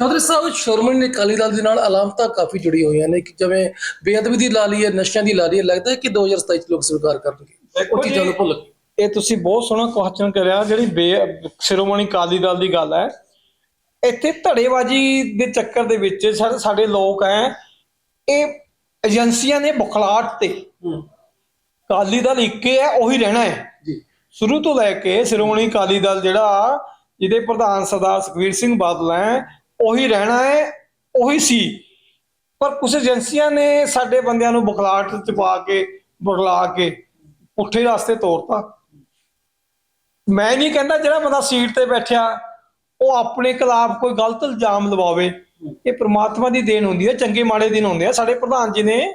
ਚੌਧਰੀ ਸਾਹਿਬ ਸ਼੍ਰੋਮਣੀ ਅਕਾਲੀ ਦਲ ਦੇ ਨਾਲ ਅਲਾਮਤਾਂ ਕਾਫੀ ਜੁੜੀ ਹੋਈਆਂ ਨੇ ਕਿ ਜਿਵੇਂ ਬੇਅਦਬੀ ਦੀ ਲਾ ਲਈ ਹੈ ਨਸ਼ਿਆਂ ਦੀ ਲਾ ਲਈ ਹੈ ਲੱਗਦਾ ਹੈ ਕਿ 2027 ਚ ਲੋਕ ਸਵੀਕਾਰ ਕਰਨਗੇ। ਉਹ ਚੀਜ਼ਾਂ ਨੂੰ ਜੀ, ਭੁੱਲ ਇਹ ਤੁਸੀਂ ਬਹੁਤ ਸੋਹਣਾ ਕੁਐਸਚਨ ਕਰਿਆ ਜਿਹੜੀ ਬੇ ਸ਼੍ਰੋਮਣੀ ਅਕਾਲੀ ਦਲ ਦੀ ਗੱਲ ਹੈ ਇੱਥੇ ਧੜੇਬਾਜ਼ੀ ਦੇ ਚੱਕਰ ਦੇ ਵਿੱਚ ਸਾਡੇ ਲੋਕ ਹੈ ਇਹ ਏਜੰਸੀਆਂ ਨੇ ਬੁਖਲਾਟ ਤੇ ਅਕਾਲੀ ਦਲ ਇੱਕੇ ਹੈ ਉਹੀ ਰਹਿਣਾ ਹੈ ਜੀ। ਸ਼ੁਰੂ ਤੋਂ ਲੈ ਕੇ ਸ਼੍ਰੋਮਣੀ ਅਕਾਲੀ ਦਲ ਜਿਹੜਾ ਜਿਹਦੇ ਪ੍ਰਧਾਨ ਸਰਦਾਰ ਸੁਖਬੀਰ ਸਿੰਘ ਬਾਦਲ ਹੈ ਉਹੀ ਰਹਿਣਾ ਹੈ ਉਹੀ ਸੀ। ਪਰ ਕੁਝ ਏਜੰਸੀਆਂ ਨੇ ਸਾਡੇ ਬੰਦਿਆਂ ਨੂੰ ਬੁਖਲਾਟ ਚ ਪਾ ਕੇ ਬੁਖਲਾ ਕੇ ਪੁੱਠੇ ਰਸਤੇ ਤੋਰਤਾ। ਮੈਂ ਨਹੀਂ ਕਹਿੰਦਾ ਜਿਹੜਾ ਬੰਦਾ ਸੀਟ ਤੇ ਬੈਠਿਆ ਉਹ ਆਪਣੇ ਖਿਲਾਫ ਕੋਈ ਗਲਤ ਇਲਜ਼ਾਮ ਲਵਾਵੇ, ਇਹ ਪ੍ਰਮਾਤਮਾ ਦੀ ਦੇਣ ਹੁੰਦੀ ਹੈ, ਚੰਗੇ ਮਾੜੇ ਦਿਨ ਹੁੰਦੇ ਆ। ਸਾਡੇ ਪ੍ਰਧਾਨ ਜੀ ਨੇ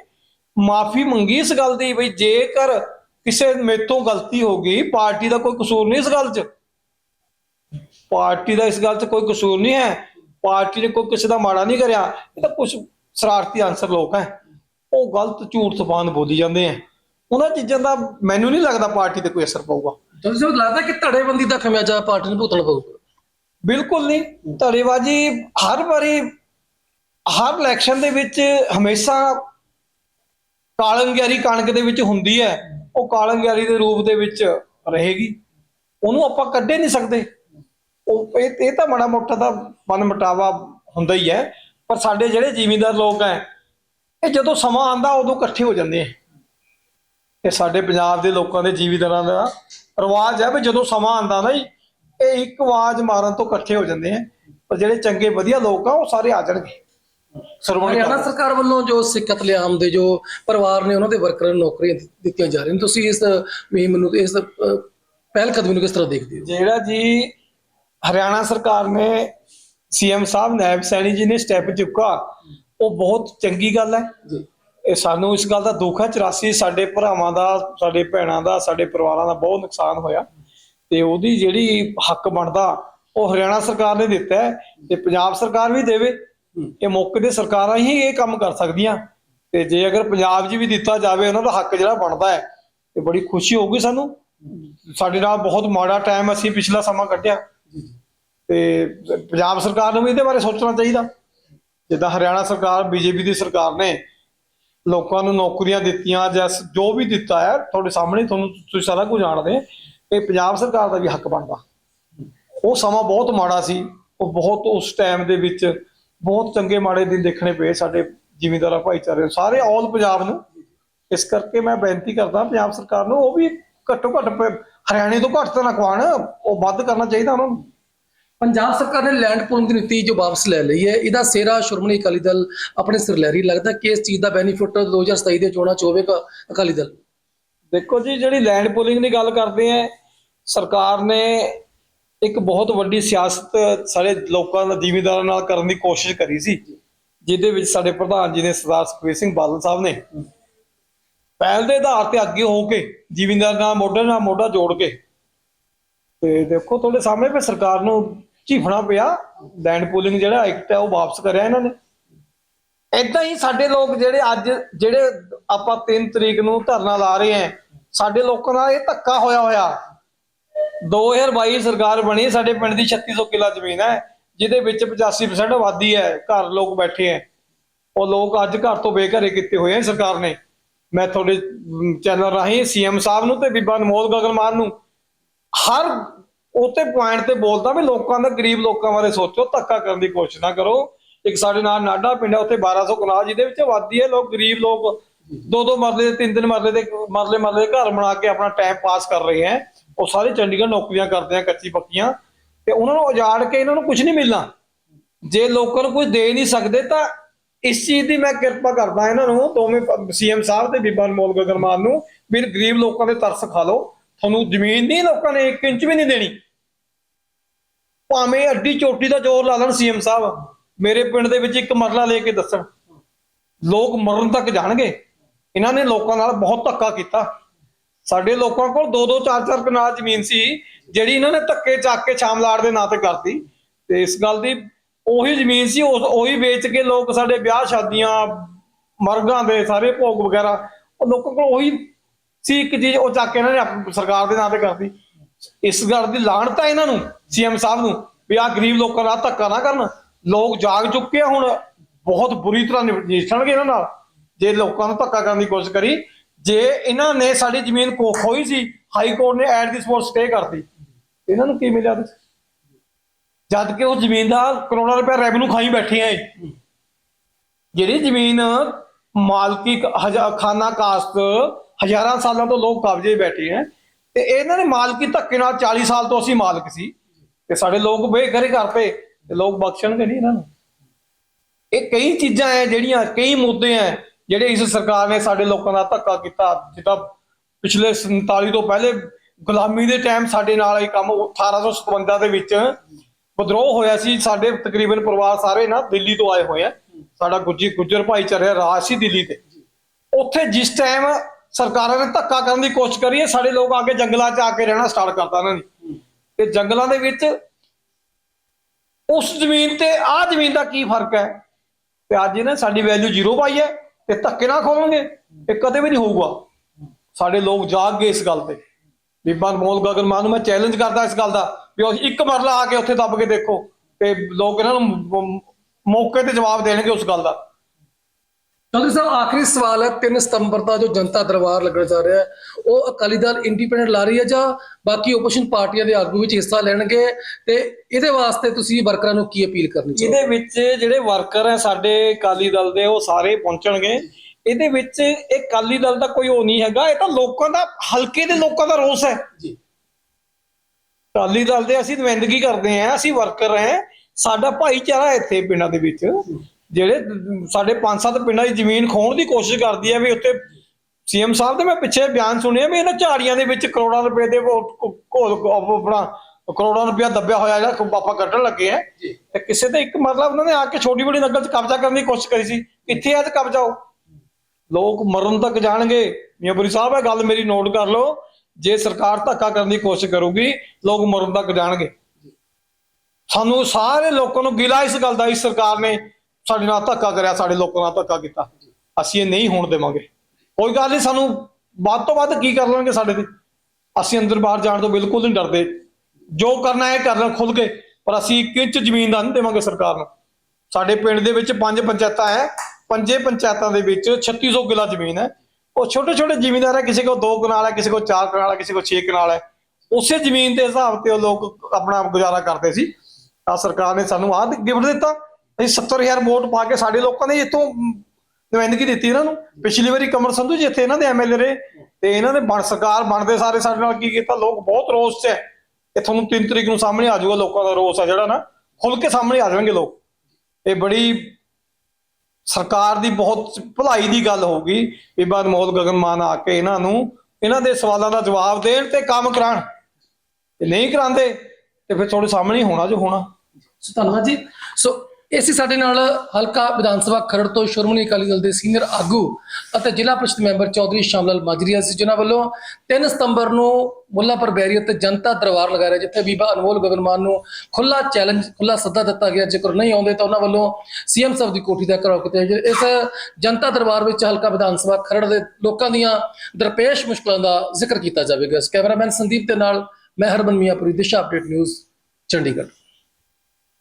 ਮਾਫੀ ਮੰਗੀ ਇਸ ਗੱਲ ਦੀ ਬਈ ਜੇਕਰ ਕਿਸੇ ਮੇਤੋਂ ਗਲਤੀ ਹੋ ਗਈ, ਪਾਰਟੀ ਦਾ ਕੋਈ ਕਸੂਰ ਨਹੀਂ ਇਸ ਗੱਲ 'ਚ। ਪਾਰਟੀ ਦਾ ਇਸ ਗੱਲ 'ਚ ਕੋਈ ਕਸੂਰ ਨਹੀਂ ਹੈ। ਪਾਰਟੀ ਨੇ ਕੋਈ ਕਿਸੇ ਦਾ ਮਾੜਾ ਨਹੀਂ ਕਰਿਆ। ਇਹ ਤਾਂ ਕੁਝ ਸ਼ਰਾਰਤੀ ਅਨਸਰ ਲੋਕ ਹੈ। ਉਹ ਗਲਤ ਝੂਠ ਸਬਾਨ ਬੋਲੀ ਜਾਂਦੇ ਆ ਉਹਨਾਂ ਚੀਜ਼ਾਂ ਦਾ ਮੈਨੂੰ ਨਹੀਂ ਲੱਗਦਾ ਪਾਰਟੀ ਤੇ ਕੋਈ ਅਸਰ ਪਊਗਾ। ਤੁਸੀਂ ਲੱਗਦਾ ਕਿ ਧੜੇਬੰਦੀ ਦਾ ਖਮਿਆਜਾ ਪਾਰਟੀ ਨੂੰ ਭੁਗਤਣਾ ਪਊਗਾ? ਬਿਲਕੁਲ ਨਹੀਂ। ਧੜੇਬਾਜ਼ੀ ਹਰ ਵਾਰੀ, ਹਰ ਇਲੈਕਸ਼ਨ ਦੇ ਵਿੱਚ ਹਮੇਸ਼ਾ ਕਾਲੰਗਿਆਰੀ ਕਣਕ ਦੇ ਵਿੱਚ ਹੁੰਦੀ ਹੈ। ਉਹ ਕਾਲੰਗਿਆਰੀ ਦੇ ਰੂਪ ਦੇ ਵਿੱਚ ਰਹੇਗੀ। ਉਹਨੂੰ ਆਪਾਂ ਕੱਢੇ ਨਹੀਂ ਸਕਦੇ। ਉਹ, ਇਹ ਤਾਂ ਮਾੜਾ ਮੋਟਾ ਤਾਂ ਮਨ ਮਟਾਵਾ ਹੁੰਦਾ ਹੀ ਹੈ। ਪਰ ਸਾਡੇ ਜਿਹੜੇ ਜ਼ਿਮੀਂਦਾਰ ਲੋਕ ਹੈ, ਇਹ ਜਦੋਂ ਸਮਾਂ ਆਂਦਾ ਉਦੋਂ ਇਕੱਠੇ ਹੋ ਜਾਂਦੇ ਆ। ਇਹ ਸਾਡੇ ਪੰਜਾਬ ਦੇ ਲੋਕਾਂ ਦੇ ਜ਼ਿਮੀਂਦਾਰਾਂ ਦਾ ਰਿਵਾਜ ਹੈ ਵੀ ਜਦੋਂ ਸਮਾਂ ਆਂਦਾ ਨਾ ਜੀ ਇਹ ਇੱਕ ਆਵਾਜ਼ ਮਾਰਨ ਤੋਂ ਇਕੱਠੇ ਹੋ ਜਾਂਦੇ ਆ ਪਰ ਜਿਹੜੇ ਚੰਗੇ ਵਧੀਆ ਲੋਕ ਆ ਉਹ ਸਾਰੇ ਆ ਜਾਣਗੇ। ਸਰਵਣ ਹਰਿਆਣਾ ਸਰਕਾਰ ਵੱਲੋਂ ਜੋ ਸਿੱਖ ਕਤਲੇਆਮ ਦੇ ਜੋ ਪਰਿਵਾਰ ਨੇ ਉਹਨਾਂ ਦੇ ਵਰਕਰਾਂ ਨੂੰ ਨੌਕਰੀਆਂ ਦਿੱਤੀਆਂ ਜਾ ਰਹੀਆਂ ਨੇ ਤੁਸੀਂ ਇਸ ਮੁਹਿੰਮ ਨੂੰ ਇਸ ਪਹਿਲ ਕਦਮੀ ਨੂੰ ਕਿਸ ਤਰ੍ਹਾਂ ਦੇਖਦੇ ਹੋ? ਜਿਹੜਾ ਜੀ ਹਰਿਆਣਾ ਸਰਕਾਰ ਨੇ ਸੀਐਮ ਸਾਹਿਬ ਨਾਇਬ ਸੈਣੀ ਜੀ ਨੇ ਸਟੈਪ ਚੁੱਕਾ ਉਹ ਬਹੁਤ ਚੰਗੀ ਗੱਲ ਹੈ। ਜੀ। ਇਹ ਸਾਨੂੰ ਇਸ ਗੱਲ ਦਾ ਦੁੱਖ ਹੈ 84 ਸਾਡੇ ਭਰਾਵਾਂ ਦਾ ਸਾਡੇ ਭੈਣਾਂ ਦਾ ਸਾਡੇ ਪਰਿਵਾਰਾਂ ਦਾ ਬਹੁਤ ਨੁਕਸਾਨ ਹੋਇਆ। ਤੇ ਉਹਦੀ ਜਿਹੜੀ ਹੱਕ ਬਣਦਾ, ਉਹ ਹਰਿਆਣਾ ਸਰਕਾਰ ਨੇ ਦਿੱਤਾ ਹੈ ਤੇ ਪੰਜਾਬ ਸਰਕਾਰ ਵੀ ਦੇਵੇ। ਇਹ ਮੌਕੇ ਦੇ ਸਰਕਾਰਾਂ ਹੀ ਇਹ ਕੰਮ ਕਰ ਸਕਦੀਆਂ। ਤੇ ਜੇ ਅਗਰ ਪੰਜਾਬ 'ਚ ਵੀ ਦਿੱਤਾ ਜਾਵੇ, ਉਹਨਾਂ ਦਾ ਹੱਕ ਜਿਹੜਾ ਬਣਦਾ ਹੈ, ਤੇ ਬੜੀ ਖੁਸ਼ੀ ਹੋਊਗੀ ਸਾਨੂੰ। ਸਾਡੇ ਨਾਲ ਬਹੁਤ ਮਾੜਾ ਟਾਈਮ ਅਸੀਂ ਪਿਛਲਾ ਸਮਾਂ ਕੱਢਿਆ। ਤੇ ਪੰਜਾਬ ਸਰਕਾਰ ਨੂੰ ਵੀ ਇਹਦੇ ਬਾਰੇ ਸੋਚਣਾ ਚਾਹੀਦਾ। ਜਿੱਦਾਂ ਹਰਿਆਣਾ ਸਰਕਾਰ, ਬੀਜੇਪੀ ਦੀ ਸਰਕਾਰ ਨੇ ਲੋਕਾਂ ਨੂੰ ਨੌਕਰੀਆਂ ਦਿੱਤੀਆਂ ਜਾਂ ਜੋ ਵੀ ਦਿੱਤਾ ਹੈ, ਤੁਹਾਡੇ ਸਾਹਮਣੇ ਤੁਹਾਨੂੰ ਤੁਸੀਂ ਸਾਰਾ ਕੁਝ ਜਾਣਦੇ। ਇਹ ਪੰਜਾਬ ਸਰਕਾਰ ਦਾ ਵੀ ਹੱਕ ਬਣਦਾ। ਉਹ ਸਮਾਂ ਬਹੁਤ ਮਾੜਾ ਸੀ। ਉਹ ਬਹੁਤ ਉਸ ਟਾਈਮ ਦੇ ਵਿੱਚ ਬਹੁਤ ਚੰਗੇ ਮਾੜੇ ਦਿਨ ਦੇਖਣੇ ਪਏ ਸਾਡੇ ਜ਼ਿਮੀਂਦਾਰਾ ਭਾਈਚਾਰੇ ਨੂੰ। ਸਾਰੇ ਆਲ ਪੰਜਾਬ ਨੂੰ। ਇਸ ਕਰਕੇ ਮੈਂ ਬੇਨਤੀ ਕਰਦਾ ਪੰਜਾਬ ਸਰਕਾਰ ਨੂੰ ਉਹ ਵੀ ਘੱਟੋ ਘੱਟ ਹਰਿਆਣੇ ਤੋਂ ਘੱਟ ਤਾਂ ਨਾ ਖਵਾਣ। ਉਹ ਵੱਧ ਕਰਨਾ ਚਾਹੀਦਾ ਉਹਨਾਂ ਨੂੰ। ਪੰਜਾਬ ਸਰਕਾਰ ਨੇ ਲੈਂਡ ਪੂਲਿੰਗ ਦੀ ਨੀਤੀ ਜੋ ਵਾਪਸ ਲੈ ਲਈ ਹੈ ਇਹਦਾ ਸਿਹਰਾ ਸ਼੍ਰੋਮਣੀ ਅਕਾਲੀ ਦਲ ਆਪਣੇ ਸਿਰ ਲੈ ਰਹੀ ਲੱਗਦਾ ਕਿ ਇਸ ਚੀਜ਼ ਦਾ ਬੈਨੀਫਿਟ 2027 ਦੇ ਚੋਣਾਂ ਚ ਹੋਵੇਗਾ ਅਕਾਲੀ ਦਲ। ਦੇਖੋ ਜੀ ਜਿਹੜੀ ਲੈਂਡ ਪੂਲਿੰਗ ਦੀ ਗੱਲ ਕਰਦੇ ਆ ਸਰਕਾਰ ਨੇ ਇੱਕ ਬਹੁਤ ਵੱਡੀ ਸਿਆਸਤ ਸਾਰੇ ਲੋਕਾਂ ਦਾ ਜ਼ਿਮੀਂਦਾਰਾਂ ਨਾਲ ਕਰਨ ਦੀ ਕੋਸ਼ਿਸ਼ ਕਰੀ ਸੀ, ਜਿਹਦੇ ਵਿੱਚ ਸਾਡੇ ਪ੍ਰਧਾਨ ਜੀ ਨੇ ਸਰਦਾਰ ਸੁਖਬੀਰ ਸਿੰਘ ਬਾਦਲ ਸਾਹਿਬ ਨੇ ਪਹਿਲ ਦੇ ਆਧਾਰ ਤੇ ਅੱਗੇ ਹੋ ਕੇ ਜ਼ਿਮੀਂਦਾਰ ਨਾਲ ਮੋਢੇ ਨਾਲ ਮੋਢਾ ਜੋੜ ਕੇ ਤੇ ਦੇਖੋ ਤੁਹਾਡੇ ਸਾਹਮਣੇ ਵੀ ਸਰਕਾਰ ਨੂੰ ਝੀਫਣਾ ਪਿਆ ਲੈਂਡ ਪੂਲਿੰਗ ਜਿਹੜਾ ਐਕਟ ਹੈ ਉਹ ਵਾਪਸ ਕਰਿਆ ਇਹਨਾਂ ਨੇ। ਏਦਾਂ ਹੀ ਸਾਡੇ ਲੋਕ ਜਿਹੜੇ ਅੱਜ, ਜਿਹੜੇ ਆਪਾਂ 3 ਤਰੀਕ ਨੂੰ ਧਰਨਾ ਲਾ ਰਹੇ ਆਂ ਸਾਡੇ ਲੋਕਾਂ ਦਾ ਇਹ ਧੱਕਾ ਹੋਇਆ ਹੋਇਆ। 2022 ਸਰਕਾਰ ਬਣੀ, ਸਾਡੇ ਪਿੰਡ ਦੀ 3600 ਕਿੱਲਾ ਜ਼ਮੀਨ ਹੈ, ਜਿਹਦੇ ਵਿੱਚ 85% ਆਬਾਦੀ ਹੈ, ਘਰ ਲੋਕ ਬੈਠੇ ਹੈ। ਉਹ ਲੋਕ ਅੱਜ ਘਰ ਤੋਂ ਬੇਘਰੇ ਕੀਤੇ ਹੋਏ ਹੈ ਸਰਕਾਰ ਨੇ। ਮੈਂ ਤੁਹਾਡੇ ਚੈਨਲ ਰਾਹੀਂ ਸੀਐਮ ਸਾਹਿਬ ਨੂੰ ਤੇ ਬੀਬਾ ਅਨਮੋਲ ਗਗਨ ਮਾਨ ਨੂੰ ਹਰ ਉਤੇ ਪੁਆਇੰਟ ਤੇ ਬੋਲਦਾ ਵੀ ਲੋਕਾਂ ਦਾ, ਗਰੀਬ ਲੋਕਾਂ ਬਾਰੇ ਸੋਚੋ, ਧੱਕਾ ਕਰਨ ਦੀ ਕੋਸ਼ਿਸ਼ ਨਾ ਕਰੋ। ਇੱਕ ਸਾਡੇ ਨਾਲ ਨਾਡਾ ਪਿੰਡ ਹੈ, ਉੱਥੇ 1200 ਕਨਾਲ ਜਿਹਦੇ ਵਿੱਚ ਆਬਾਦੀ ਹੈ, ਲੋਕ ਗਰੀਬ ਲੋਕ ਦੋ ਦੋ ਮਰਲੇ ਦੇ ਤਿੰਨ ਤਿੰਨ ਮਰਲੇ ਦੇ ਮਰਲੇ ਮਰਲੇ ਘਰ ਬਣਾ ਕੇ ਆਪਣਾ ਟਾਈਮ ਪਾਸ ਕਰ ਰਹੇ ਹੈ। ਉਹ ਸਾਰੇ ਚੰਡੀਗੜ੍ਹ ਨੌਕਰੀਆਂ ਕਰਦੇ ਆ ਕੱਚੀ ਪੱਕੀਆਂ ਤੇ ਉਹਨਾਂ ਨੂੰ ਉਜਾੜ ਕੇ ਇਹਨਾਂ ਨੂੰ ਕੁਝ ਨਹੀਂ ਮਿਲਣਾ। ਜੇ ਲੋਕਾਂ ਨੂੰ ਕੁਝ ਦੇ ਨਹੀਂ ਸਕਦੇ ਤਾਂ ਇਸ ਚੀਜ਼ ਦੀ ਮੈਂ ਕਿਰਪਾ ਕਰਦਾ ਇਹਨਾਂ ਨੂੰ, ਦੋਵੇਂ ਸੀਐਮ ਸਾਹਿਬ ਤੇ ਬੀਬਾ ਅਨਮੋਲ ਗਗਨ ਨੂੰ ਵੀ ਗਰੀਬ ਲੋਕਾਂ ਦੇ ਤਰਸ ਖਾ ਲਓ। ਤੁਹਾਨੂੰ ਜ਼ਮੀਨ ਨਹੀਂ ਲੋਕਾਂ ਨੇ 1 ਇੰਚ ਵੀ ਨਹੀਂ ਦੇਣੀ। ਭਾਵੇਂ ਅੱਡੀ ਚੋਟੀ ਦਾ ਜ਼ੋਰ ਲਾ ਲੈਣ ਸੀਐਮ ਸਾਹਿਬ, ਮੇਰੇ ਪਿੰਡ ਦੇ ਵਿੱਚ ਇੱਕ ਮਰਲਾ ਲੈ ਕੇ ਦੱਸਣ। ਲੋਕ ਮਰਨ ਤੱਕ ਜਾਣਗੇ। ਇਹਨਾਂ ਨੇ ਲੋਕਾਂ ਨਾਲ ਬਹੁਤ ਧੱਕਾ ਕੀਤਾ। ਸਾਡੇ ਲੋਕਾਂ ਕੋਲ ਦੋ ਦੋ ਚਾਰ ਚਾਰ ਕਨਾਲ ਜ਼ਮੀਨ ਸੀ, ਜਿਹੜੀ ਇਹਨਾਂ ਨੇ ਧੱਕੇ ਚੱਕ ਕੇ ਸ਼ਾਮਲਾੜ ਦੇ ਨਾਂ ਤੇ ਕਰਤੀ। ਤੇ ਇਸ ਗੱਲ ਦੀ ਉਹੀ ਜ਼ਮੀਨ ਸੀ, ਉਸ ਉਹੀ ਵੇਚ ਕੇ ਲੋਕ ਸਾਡੇ ਵਿਆਹ ਸ਼ਾਦੀਆਂ, ਮਰਗਾਂ ਦੇ ਸਾਰੇ ਭੋਗ ਵਗੈਰਾ, ਉਹ ਲੋਕਾਂ ਕੋਲ ਉਹੀ ਸੀ ਇੱਕ ਚੀਜ਼, ਉਹ ਚੱਕ ਕੇ ਇਹਨਾਂ ਨੇ ਸਰਕਾਰ ਦੇ ਨਾਂ ਤੇ ਕਰਤੀ। ਇਸ ਗੱਲ ਦੀ ਲਾਹਣਤ ਹੈ ਇਹਨਾਂ ਨੂੰ ਸੀਐਮ ਸਾਹਿਬ ਨੂੰ, ਵੀ ਆ ਗਰੀਬ ਲੋਕਾਂ ਨਾਲ ਧੱਕਾ ਨਾ ਕਰਨ। ਲੋਕ ਜਾਗ ਚੁੱਕੇ ਆ ਹੁਣ, ਬਹੁਤ ਬੁਰੀ ਤਰ੍ਹਾਂ ਨਿਪਟਣਗੇ ਇਹਨਾਂ ਨਾਲ। ਜੇ ਲੋਕਾਂ ਨੂੰ ਧੱਕਾ ਕਰਨ ਦੀ ਕੋਸ਼ਿਸ਼ ਕਰੀ ਜੇ ਇਹਨਾਂ ਨੇ ਸਾਡੀ ਜ਼ਮੀਨ ਖੋ ਖੋਈ ਸੀ ਹਾਈ ਕੋਰਟ ਨੇ ਐਟ ਦੀ ਸਪੋਰਟ ਸਟੇ ਕਰਤੀ। ਇਹਨਾਂ ਨੂੰ ਕੀ ਮਿਲਿਆ ਉਹਦੇ 'ਚ? ਜਦ ਕਿ ਉਹ ਜ਼ਮੀਨ ਦਾ ਕਰੋੜਾਂ ਰੁਪਏ ਰੈਵਨਿਊ ਖਾਈ ਬੈਠੇ ਆ ਜਿਹੜੀ ਜ਼ਮੀਨ ਮਾਲਕੀ ਖਾਨਾ ਕਾਸਤ ਹਜ਼ਾਰਾਂ ਸਾਲਾਂ ਤੋਂ ਲੋਕ ਕਬਜ਼ੇ ਬੈਠੇ ਹੈ ਤੇ ਇਹਨਾਂ ਨੇ ਮਾਲਕੀ ਧੱਕੇ ਨਾਲ 40 ਸਾਲ ਤੋਂ ਅਸੀਂ ਮਾਲਕ ਸੀ। ਤੇ ਸਾਡੇ ਲੋਕ ਬੇਘਰੇ ਕਰ ਪਏ, ਤੇ ਲੋਕ ਬਖਸ਼ਣਗੇ ਨਹੀਂ ਇਹਨਾਂ ਨੂੰ। ਇਹ ਕਈ ਚੀਜ਼ਾਂ ਐ ਜਿਹੜੀਆਂ ਕਈ ਮੁੱਦੇ ਐ ਜਿਹੜੇ ਇਸ ਸਰਕਾਰ ਨੇ ਸਾਡੇ ਲੋਕਾਂ ਦਾ ਧੱਕਾ ਕੀਤਾ, ਜਿੱਦਾਂ ਪਿਛਲੇ 47 ਤੋਂ ਪਹਿਲੇ ਗੁਲਾਮੀ ਦੇ ਟਾਈਮ ਸਾਡੇ ਨਾਲ ਇਹ ਕੰਮ 1857 ਦੇ ਵਿੱਚ ਵਿਦਰੋਹ ਹੋਇਆ ਸੀ, ਸਾਡੇ ਤਕਰੀਬਨ ਪਰਿਵਾਰ ਸਾਰੇ ਨਾ ਦਿੱਲੀ ਤੋਂ ਆਏ ਹੋਏ ਆ। ਸਾਡਾ ਗੁੱਜੀ, ਗੁੱਜਰ ਭਾਈਚਾਰਾ ਰਾਜ ਸੀ ਦਿੱਲੀ ਤੇ। ਉੱਥੇ ਜਿਸ ਟਾਈਮ ਸਰਕਾਰਾਂ ਨੇ ਧੱਕਾ ਕਰਨ ਦੀ ਕੋਸ਼ਿਸ਼ ਕਰੀ ਹੈ ਸਾਡੇ ਲੋਕ ਆ ਕੇ ਜੰਗਲਾਂ 'ਚ ਆ ਕੇ ਰਹਿਣਾ ਸਟਾਰਟ ਕਰਤਾ ਇਹਨਾਂ ਨੇ। ਤੇ ਜੰਗਲਾਂ ਦੇ ਵਿੱਚ ਉਸ ਜ਼ਮੀਨ ਤੇ ਆਹ ਜ਼ਮੀਨ ਦਾ ਕੀ ਫ਼ਰਕ ਹੈ? ਤੇ ਅੱਜ ਇਹਨੇ ਸਾਡੀ ਵੈਲਿਊ ਜ਼ੀਰੋ ਪਾਈ ਹੈ। ਤੇ ਧੱਕੇ ਨਾਲ ਖੋਲਣਗੇ ਇਹ ਕਦੇ ਵੀ ਨਹੀਂ ਹੋਊਗਾ। ਸਾਡੇ ਲੋਕ ਜਾਗ ਗਏ ਇਸ ਗੱਲ ਤੇ। ਬੀਬਾ ਅਨਮੋਲ ਗਗਨ ਮਾਨ ਨੂੰ ਮੈਂ ਚੈਲੰਜ ਕਰਦਾ ਇਸ ਗੱਲ ਦਾ, ਵੀ ਉਹ ਇੱਕ ਮਰਲਾ ਆ ਕੇ ਉੱਥੇ ਦੱਬ ਕੇ ਦੇਖੋ ਤੇ ਲੋਕ ਇਹਨਾਂ ਨੂੰ ਮੌਕੇ ਤੇ ਜਵਾਬ ਦੇਣਗੇ ਉਸ ਗੱਲ ਦਾ। ਚੌਧਰੀ ਸਾਹਿਬ ਆਖਰੀ ਸਵਾਲ ਹੈ 3 ਸਤੰਬਰ ਦਾ ਜੋ ਜਨਤਾ ਦਰਬਾਰ ਲੱਗਣ ਜਾ ਰਿਹਾ ਹੈ ਉਹ ਅਕਾਲੀ ਦਲ ਇੰਡੀਪੈਂਡੈਂਟ ਲਾ ਰਹੀ ਹੈ ਜਾਂ ਬਾਕੀ ਆਪੋਜੀਸ਼ਨ ਪਾਰਟੀਆਂ ਦੇ ਆਗੂ ਵਿੱਚ ਹਿੱਸਾ ਲੈਣਗੇ? ਤੇ ਇਹਦੇ ਵਾਸਤੇ ਤੁਸੀਂ ਵਰਕਰਾਂ ਨੂੰ ਕੀ ਅਪੀਲ ਕਰਨੀ ਚਾਹੋਗੇ? ਇਹਦੇ ਵਿੱਚ ਜਿਹੜੇ ਵਰਕਰ ਹੈ ਸਾਡੇ ਅਕਾਲੀ ਦਲ ਦੇ ਉਹ ਸਾਰੇ ਪਹੁੰਚਣਗੇ। ਇਹਦੇ ਵਿੱਚ ਇਹ ਅਕਾਲੀ ਦਲ ਦਾ ਕੋਈ ਉਹ ਨਹੀਂ ਹੈਗਾ ਇਹ ਤਾਂ ਲੋਕਾਂ ਦਾ ਹਲਕੇ ਦੇ ਲੋਕਾਂ ਦਾ ਰੋਸ ਹੈ। ਜੀ। ਅਕਾਲੀ ਦਲ ਦੇ ਅਸੀਂ ਨੁਮਾਇੰਦਗੀ ਕਰਦੇ ਆਂ ਅਸੀਂ ਵਰਕਰ ਆਂ ਸਾਡਾ ਭਾਈਚਾਰਾ ਹੈ ਇੱਥੇ ਪਿੰਡਾਂ ਦੇ ਵਿੱਚ। ਜਿਹੜੇ ਸਾਡੇ ਪੰਜ ਸੱਤ ਪਿੰਡਾਂ ਦੀ ਜ਼ਮੀਨ ਖੋਣ ਦੀ ਕੋਸ਼ਿਸ਼ ਕਰਦੀ ਹੈ ਵੀ ਉੱਥੇ ਸੀਐਮ ਸਾਹਿਬ ਦੇ ਮੈਂ ਪਿੱਛੇ ਬਿਆਨ ਸੁਣਿਆ ਵੀ ਇਹਨਾਂ ਝਾੜੀਆਂ ਦੇ ਵਿੱਚ ਕਰੋੜਾਂ ਰੁਪਏ ਦੇ ਘੋਲ ਆਪਣਾ ਕਰੋੜਾਂ ਰੁਪਇਆ ਦੱਬਿਆ ਹੋਇਆ ਜਿਹੜਾ ਆਪਾਂ ਕੱਢਣ ਲੱਗੇ ਆ। ਤੇ ਕਿਸੇ ਤੇ ਇੱਕ ਮਤਲਬ ਉਹਨਾਂ ਨੇ ਆ ਕੇ ਛੋਟੀ ਬੜੀ ਨਗਰ 'ਚ ਕਬਜ਼ਾ ਕਰਨ ਦੀ ਕੋਸ਼ਿਸ਼ ਕਰੀ ਸੀ। ਕਿੱਥੇ ਅੱਜ ਕਬਜ਼ਾ ਉਹ? ਲੋਕ ਮਰਨ ਤੱਕ ਜਾਣਗੇ। ਮੀਆਂਪੁਰੀ ਸਾਹਿਬ ਇਹ ਗੱਲ ਮੇਰੀ ਨੋਟ ਕਰ ਲਓ। ਜੇ ਸਰਕਾਰ ਧੱਕਾ ਕਰਨ ਦੀ ਕੋਸ਼ਿਸ਼ ਕਰੂਗੀ ਲੋਕ ਮਰਨ ਤੱਕ ਜਾਣਗੇ। ਸਾਨੂੰ ਸਾਰੇ ਲੋਕਾਂ ਨੂੰ ਗਿਲਾ ਇਸ ਗੱਲ ਦਾ ਇਸ ਸਰਕਾਰ ਨੇ ਸਾਡੇ ਨਾਲ ਧੱਕਾ ਕਰਿਆ, ਸਾਡੇ ਲੋਕਾਂ ਨਾਲ ਧੱਕਾ ਕੀਤਾ। ਅਸੀਂ ਇਹ ਨਹੀਂ ਹੋਣ ਦੇਵਾਂਗੇ। ਕੋਈ ਗੱਲ ਨਹੀਂ, ਸਾਨੂੰ ਵੱਧ ਤੋਂ ਵੱਧ ਕੀ ਕਰ ਲੈਣਗੇ ਸਾਡੇ ਤੇ? ਅਸੀਂ ਅੰਦਰ ਬਾਹਰ ਜਾਣ ਤੋਂ ਬਿਲਕੁਲ ਨਹੀਂ ਡਰਦੇ। ਜੋ ਕਰਨਾ ਹੈ ਕਰਨਾ ਖੁੱਲ ਕੇ, ਪਰ ਅਸੀਂ ਇੱਕ ਇੰਚ ਜ਼ਮੀਨ ਦਾ ਨਹੀਂ ਦੇਵਾਂਗੇ ਸਰਕਾਰ ਨੂੰ। ਸਾਡੇ ਪਿੰਡ ਦੇ ਵਿੱਚ ਪੰਜ ਪੰਚਾਇਤਾਂ ਹੈ। ਪੰਜੇ ਪੰਚਾਇਤਾਂ ਦੇ ਵਿੱਚ 3600 ਕਿੱਲਾ ਜ਼ਮੀਨ ਹੈ। ਉਹ ਛੋਟੇ ਛੋਟੇ ਜ਼ਿਮੀਂਦਾਰ ਹੈ, ਕਿਸੇ ਕੋਲ 2 ਕਨਾਲ ਹੈ, ਕਿਸੇ ਕੋਲ 4 ਕਨਾਲ ਹੈ, ਕਿਸੇ ਕੋਲ 6 ਕਨਾਲ ਹੈ। ਉਸੇ ਜ਼ਮੀਨ ਦੇ ਹਿਸਾਬ ਤੇ ਉਹ ਲੋਕ ਆਪਣਾ ਗੁਜ਼ਾਰਾ ਕਰਦੇ ਸੀ। ਆ ਸਰਕਾਰ ਨੇ ਸਾਨੂੰ ਆਹ ਗਿਫਟ ਦਿੱਤਾ। ਅਸੀਂ 70000 ਵੋਟ ਪਾ ਕੇ ਸਾਡੇ ਲੋਕਾਂ ਨੇ ਇੱਥੋਂ ਨੁਮਾਇੰਦਗੀ ਦਿੱਤੀ ਇਹਨਾਂ ਨੂੰ। ਪਿਛਲੀ ਵਾਰੀ ਕਮਰ ਸੰਧੂ ਜੀ ਇੱਥੇ ਇਹਨਾਂ ਦੇ ਐਮਐਲਏ ਰਹੇ ਤੇ ਇਹਨਾਂ ਨੇ ਬਣ ਸਰਕਾਰ ਬਣਦੇ ਸਾਰੇ ਸਾਡੇ ਨਾਲ ਕੀ ਕੀਤਾ, ਲੋਕ ਬਹੁਤ ਰੋਸ 'ਚ ਹੈ। ਇਹ ਤੁਹਾਨੂੰ 3 ਤਰੀਕ ਨੂੰ ਸਾਹਮਣੇ ਆ ਜਾਊਗਾ, ਲੋਕਾਂ ਦਾ ਰੋਸ ਆ ਜਿਹੜਾ ਨਾ। ਖੁੱਲ ਕੇ ਸਾਹਮਣੇ ਆ ਜਾਣਗੇ ਲੋਕ। ਇਹ ਬੜੀ ਸਰਕਾਰ ਦੀ ਬਹੁਤ ਭਲਾਈ ਦੀ ਗੱਲ ਹੋਊਗੀ। ਬੀਬਾ ਅਨਮੋਲ ਗਗਨ ਮਾਨ ਆ ਕੇ ਇਹਨਾਂ ਨੂੰ ਇਹਨਾਂ ਦੇ ਸਵਾਲਾਂ ਦਾ ਜਵਾਬ ਦੇਣ ਤੇ ਕੰਮ ਕਰਾਉਣ। ਤੇ ਨਹੀਂ ਕਰਾਉਂਦੇ, ਤੇ ਫਿਰ ਤੁਹਾਡੇ ਸਾਹਮਣੇ ਹੋਣਾ ਜੋ ਹੋਣਾ। ਸੋ ਧੰਨਵਾਦ ਜੀ। ਸੋ ਇਸੇ ਸਾਡੇ ਨਾਲ ਹਲਕਾ ਵਿਧਾਨ ਸਭਾ ਖਰੜ ਤੋਂ ਸ਼੍ਰੋਮਣੀ ਅਕਾਲੀ ਦਲ ਦੇ ਸੀਨੀਅਰ ਆਗੂ ਅਤੇ ਜ਼ਿਲ੍ਹਾ ਪ੍ਰੀਸ਼ਦ ਮੈਂਬਰ ਚੌਧਰੀ ਸ਼ਾਮਲਾਲ ਮਾਜਰੀਆ ਸੀ, ਜਿਨ੍ਹਾਂ ਵੱਲੋਂ 3 ਸਤੰਬਰ ਨੂੰ ਮੁੱਲਾਪੁਰ ਬੈਰੀ ਤੇ ਜਨਤਾ ਦਰਬਾਰ ਲਗਾਇਆ ਜਿੱਥੇ ਬੀਬਾ ਅਨਮੋਲ ਗਗਨ ਮਾਨ ਨੂੰ ਖੁੱਲਾ ਚੈਲੰਜ ਖੁੱਲਾ ਸੱਦਾ ਦਿੱਤਾ ਗਿਆ। ਜੇਕਰ ਨਹੀਂ ਆਉਂਦੇ ਤਾਂ ਉਹਨਾਂ ਵੱਲੋਂ ਸੀਐਮ ਸਾਹਿਬ ਦੀ ਕੋਠੀ ਦਾ ਘਰਾਓ ਕੀਤਾ ਗਿਆ। ਇਸ ਜਨਤਾ ਦਰਬਾਰ ਵਿੱਚ ਹਲਕਾ ਵਿਧਾਨ ਸਭਾ ਖਰੜ ਦੇ ਲੋਕਾਂ ਦੀਆਂ ਦਰਪੇਸ਼ ਮੁਸ਼ਕਲਾਂ ਦਾ ਜ਼ਿਕਰ ਕੀਤਾ ਜਾਵੇਗਾ। ਕੈਮਰਾਮੈਨ ਸੰਦੀਪ ਦੇ ਨਾਲ ਮੈਂ ਹਰਮਨ ਮੀਆਂਪੁਰੀ, ਦਿਸ਼ਾ ਅਪਡੇਟ ਨਿਊਜ਼, ਚੰਡੀਗੜ੍ਹ।